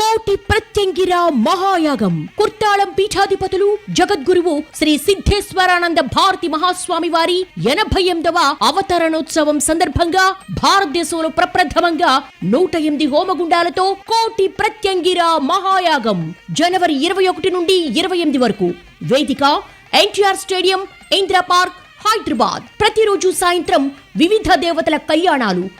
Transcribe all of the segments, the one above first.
కోటి ప్రత్యంగిర మహాయాగం. కుర్తాళం పీఠాధిపతులు జగద్గురువు శ్రీ సిద్ధేశ్వరానంద భారతి మహాస్వామి వారి ఎనభై ఎనిమిదవ అవతరణోత్సవం సందర్భంగా భారతదేశంలో ప్రప్రథమంగా నూట ఎనిమిది హోమగుండాలతో కోటి ప్రత్యంగిర మహాయాగం. జనవరి ఇరవై ఒకటి నుండి ఇరవై ఎనిమిది వరకు. వేదిక ఎన్టీఆర్ స్టేడియం ఇందిరా పార్క్ హైదరాబాద్. ప్రతిరోజు సాయంత్రం వివిధ దేవతల కళ్యాణాలు.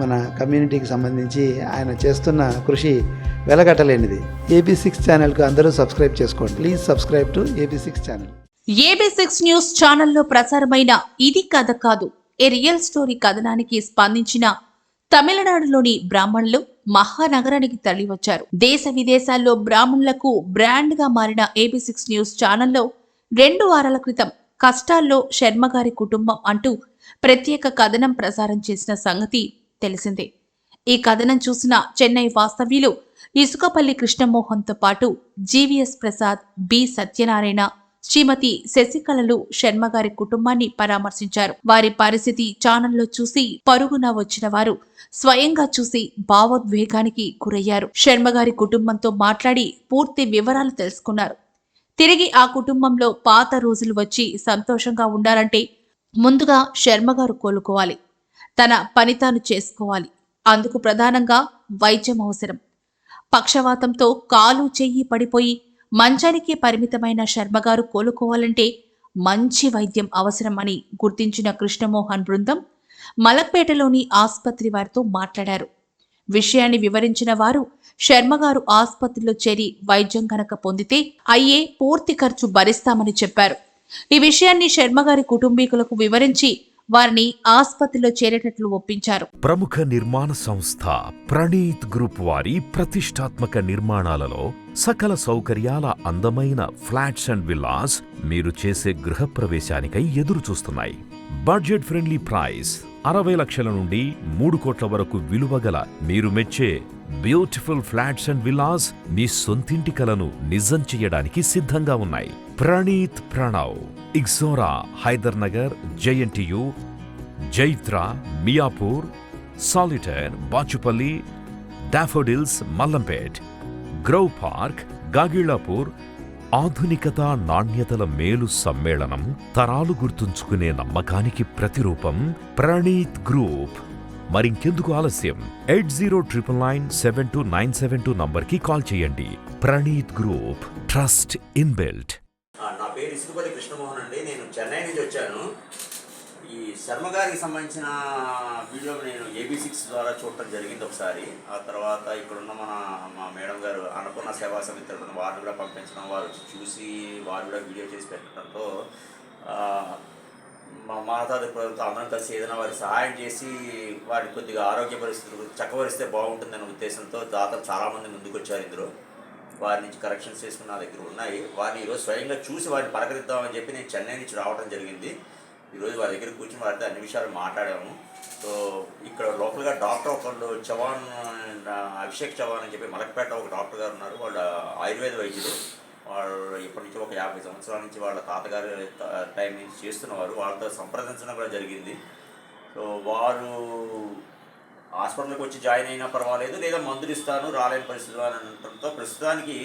మన కమ్యూనిటీకి సంబంధించి ఆయన చేస్తున్న కృషి వెలగట్టలేనిది. ఏబీ సిక్స్ ఛానల్కు అందరూ సబ్స్క్రైబ్ చేసుకోండి. Please subscribe to AB six channel. AB six news ఛానల్లో ప్రసారమైన ఇది కథ కాదు. ఏ రియల్ స్టోరీ కథనానికి స్పందించిన తమిళనాడులోని బ్రాహ్మణులు మహానగరానికి తరలివచ్చారు. దేశ విదేశాల్లో బ్రాహ్మణులకు బ్రాండ్గా మారిన ఏబీ సిక్స్ న్యూస్ ఛానల్లో రెండు వారాల క్రితం కష్టాల్లో శర్మగారి కుటుంబం అంటూ ప్రత్యేక కథనం ప్రసారం చేసిన సంగతి తెలిసిందే. ఈ కథనం చూసిన చెన్నై వాస్తవ్యులు ఇసుకపల్లి కృష్ణమోహన్తో పాటు జీవీఎస్ ప్రసాద్ బి. సత్యనారాయణ శ్రీమతి శశికళలు శర్మ గారి కుటుంబాన్ని పరామర్శించారు. వారి పరిస్థితి ఛానల్లో చూసి పరుగున వచ్చిన వారు స్వయంగా చూసి భావోద్వేగానికి గురయ్యారు. శర్మ గారి కుటుంబంతో మాట్లాడి పూర్తి వివరాలు తెలుసుకున్నారు. తిరిగి ఆ కుటుంబంలో పాత రోజులు వచ్చి సంతోషంగా ఉండాలంటే ముందుగా శర్మ గారు కోలుకోవాలి. తన పని తాను చేసుకోవాలి. అందుకు ప్రధానంగా వైద్యం అవసరం. పక్షవాతంతో కాలు చెయ్యి పడిపోయి మంచానికి పరిమితమైన శర్మగారు కోలుకోవాలంటే మంచి వైద్యం అవసరమని గుర్తించిన కృష్ణమోహన్ బృందం మలక్పేటలోని ఆసుపత్రి వారితో మాట్లాడారు. విషయాన్ని వివరించిన వారు శర్మగారు ఆసుపత్రిలో చేరి వైద్యం కనుక పొందితే అయ్యే పూర్తి ఖర్చు భరిస్తామని చెప్పారు. ఈ విషయాన్ని శర్మగారి కుటుంబీకులకు వివరించి వారిని ఆసుపత్రిలో చేరేటట్లు ఒప్పించారు. ప్రముఖ నిర్మాణ సంస్థ ప్రణీత్ గ్రూప్ వారి ప్రతిష్టాత్మక నిర్మాణాలలో సకల సౌకర్యాల అందమైన ఫ్లాట్స్ అండ్ విల్లాస్ మీరు చేసే గృహప్రవేశానికై ఎదురు చూస్తున్నాయి బడ్జెట్ ఫ్రెండ్లీ ప్రైస్ అరవై లక్షల నుండి మూడు కోట్ల వరకు విలువగల మీరు మెచ్చే బ్యూటిఫుల్ ఫ్లాట్స్ అండ్ విలాస్ మీ సొంతింటి కలను నిజం చేయడానికి సిద్ధంగా ఉన్నాయి. Praneeth Pranav ixora Hyder Nagar JNTU Jaitra Miyapur solitaire Bachupally daffodils Mallampet గ్రౌ park Gagillapur ఆధునికత నాణ్యతల మేలు సమ్మేళనం తరాలు గుర్తుంచుకునే నమ్మకానికి ప్రతిరూపం ప్రణీత్ గ్రూప్. మరింకెందుకు ఆలస్యం? Eight zero triple nine seven two nine seven two నంబర్కి కాల్ చేయండి. ప్రణీత్ గ్రూప్. ట్రస్ట్ ఇన్బిల్ట్ ఆ, నా పేరు ఇసుకపల్లి కృష్ణమోహన్ అండి నేను చెన్నై నుంచి వచ్చాను ఈ శర్మ గారికి సంబంధించిన వీడియో నేను ఏబీ సిక్స్ ద్వారా చూడటం జరిగింది ఒకసారి. ఆ తర్వాత ఇక్కడున్న మన మా మేడం గారు అన్నపూర్ణ సేవా సమితి వారు కూడా పంపించడం వారు చూసి వారు కూడా వీడియో చేసి పెట్టడంతో మా మాతాది ప్రభుత్వం అందరం కలిసి ఏదైనా వారికి సహాయం చేసి వారికి కొద్దిగా ఆరోగ్య పరిస్థితులు చక్కవరిస్తే బాగుంటుందనే ఉద్దేశంతో దాతలు చాలామంది ముందుకు వచ్చారు ఇందులో. వారి నుంచి కరెక్షన్స్ చేసుకుని నా దగ్గర ఉన్నాయి. వారిని ఈరోజు స్వయంగా చూసి వారిని పలకరిద్దామని చెప్పి నేను చెన్నై నుంచి రావడం జరిగింది. ఈరోజు వారి దగ్గర కూర్చుని వారితో అన్ని విషయాలు మాట్లాడాము. సో ఇక్కడ లోకల్గా డాక్టర్ ఒకళ్ళు చవాన్ అభిషేక్ చవాన్ అని చెప్పి మలక్పేట ఒక డాక్టర్ గారు ఉన్నారు. వాళ్ళ ఆయుర్వేద వైద్యులు. వాళ్ళు ఇప్పటి నుంచి ఒక యాభై సంవత్సరాల నుంచి వాళ్ళ తాతగారు టైం నుంచి చేస్తున్నవారు. వాళ్ళతో సంప్రదించడం కూడా జరిగింది. సో వారు హాస్పిటల్కి వచ్చి జాయిన్ అయినా పర్వాలేదు లేదా మందులు ఇస్తాను రాలేని పరిస్థితులు అని అనడంతో ప్రస్తుతానికి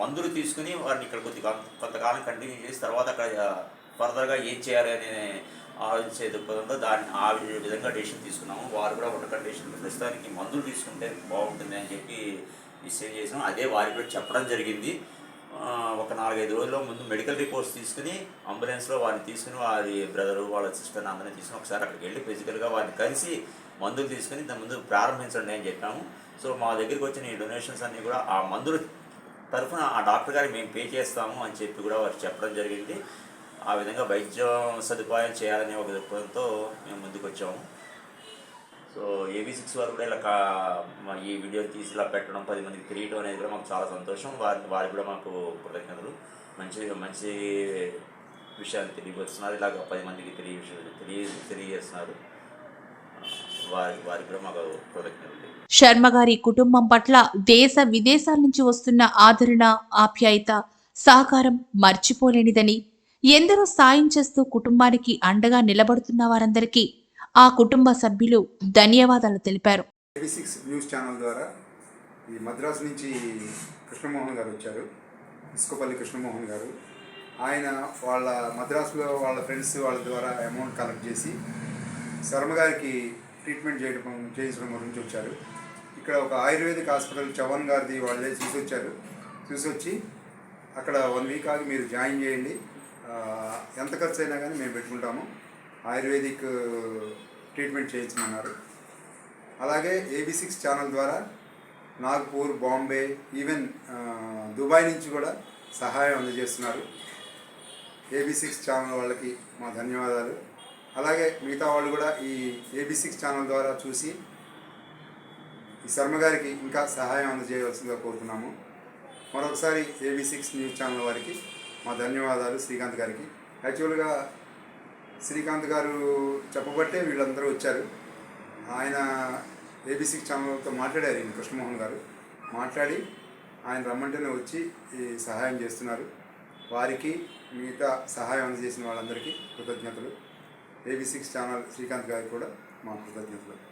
మందులు తీసుకుని వారిని ఇక్కడ కొద్దిగా కొంతకాలం కంటిన్యూ చేసి తర్వాత అక్కడ ఫర్దర్గా ఏం చేయాలి అని ఆలోచించే దృక్పథంతో దాన్ని ఆ విధంగా డెసిషన్ తీసుకున్నాము. వారు కూడా ఒక కండిషన్ ప్రస్తుతానికి మందులు తీసుకుంటే బాగుంటుంది అని చెప్పి నిశ్చయం చేసాం అదే వారికి కూడా చెప్పడం జరిగింది. ఒక నాలుగైదు రోజుల్లో ముందు మెడికల్ రిపోర్ట్స్ తీసుకుని అంబులెన్స్లో వారిని తీసుకుని వారి బ్రదరు వాళ్ళ సిస్టర్ అందరినీ తీసుకుని ఒకసారి అక్కడికి వెళ్ళి ఫిజికల్గా వారిని కలిసి మందులు తీసుకుని దాని ముందు ప్రారంభించండి అని చెప్పాము. సో మా దగ్గరికి వచ్చిన ఈ డొనేషన్స్ అన్నీ కూడా ఆ మందులు తరఫున ఆ డాక్టర్ గారికి మేము పే చేస్తాము అని చెప్పి కూడా వారు చెప్పడం జరిగింది. ఆ విధంగా వైద్యం సదుపాయం చేయాలనే ఒక దృక్పథంతో మేము ముందుకు వచ్చాము సో ఏబీ సిక్స్ వారు కూడా ఇలా కా- ఈ వీడియో తీసి ఇలా పెట్టడం పది మందికి తెలియటం అనేది కూడా మాకు చాలా సంతోషం. వారి వారు కూడా మాకు కృతజ్ఞతలు. మంచి మంచి విషయాన్ని తెలియపరుస్తున్నారు. ఇలాగ పది మందికి తెలియ తెలియ తెలియజేస్తున్నారు. వారి వారికి కూడా మాకు కృతజ్ఞతలు శర్మ గారి కుటుంబం పట్ల దేశ విదేశాల నుంచి వస్తున్న ఆదరణ ఆప్యాయత సహకారం మర్చిపోలేనిదని ఎందరో సాయం చేస్తూ కుటుంబానికి అండగా నిలబడుతున్న వారందరికీ ఆ కుటుంబ సభ్యులు ధన్యవాదాలు తెలిపారు. న్యూస్ ఛానల్ ద్వారా ఈ మద్రాసు నుంచి కృష్ణమోహన్ గారు వచ్చారు. ఇసుకపల్లి కృష్ణమోహన్ గారు. ఆయన వాళ్ళ మద్రాసులో వాళ్ళ ఫ్రెండ్స్ వాళ్ళ ద్వారా అమౌంట్ కలెక్ట్ చేసి శర్మ గారికి ట్రీట్మెంట్ చేయడం చేయించడం గురించి వచ్చారు. ఇక్కడ ఒక ఆయుర్వేదిక్ హాస్పిటల్ చవన్ గారిది వాళ్ళే చూసి వచ్చారు చూసి వచ్చి అక్కడ వన్ వీక్ ఆగి మీరు జాయిన్ చేయండి. ఎంత ఖర్చు అయినా కానీ మేము పెట్టుకుంటాము. ఆయుర్వేదిక్ ట్రీట్మెంట్ చేయించమన్నారు. అలాగే ఏబీ సిక్స్ ఛానల్ ద్వారా నాగ్పూర్ బాంబే ఈవెన్ దుబాయ్ నుంచి కూడా సహాయం అందజేస్తున్నారు. ఏబీ సిక్స్ ఛానల్ వాళ్ళకి మా ధన్యవాదాలు. అలాగే మిగతా వాళ్ళు కూడా ఈ ఏబీ సిక్స్ ఛానల్ ద్వారా చూసి ఈ శర్మ గారికి ఇంకా సహాయం అందజేయవలసిందిగా కోరుతున్నాము. మరొకసారి ఏబీ సిక్స్ న్యూస్ ఛానల్ వారికి మా ధన్యవాదాలు శ్రీకాంత్ గారికి. యాక్చువల్గా శ్రీకాంత్ గారు చెప్పబట్టే వీళ్ళందరూ వచ్చారు. ఆయన ఏబీ సిక్స్ ఛానల్తో మాట్లాడారు ఈయన కృష్ణమోహన్ గారు. మాట్లాడి ఆయన రమ్మంటేనే వచ్చి ఈ సహాయం చేస్తున్నారు. వారికి మిగతా సహాయం అందజేసిన వాళ్ళందరికీ కృతజ్ఞతలు. ఏబీ సిక్స్ ఛానల్ శ్రీకాంత్ గారికి కూడా మా కృతజ్ఞతలు.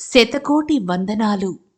శతకోటి వందనాలు.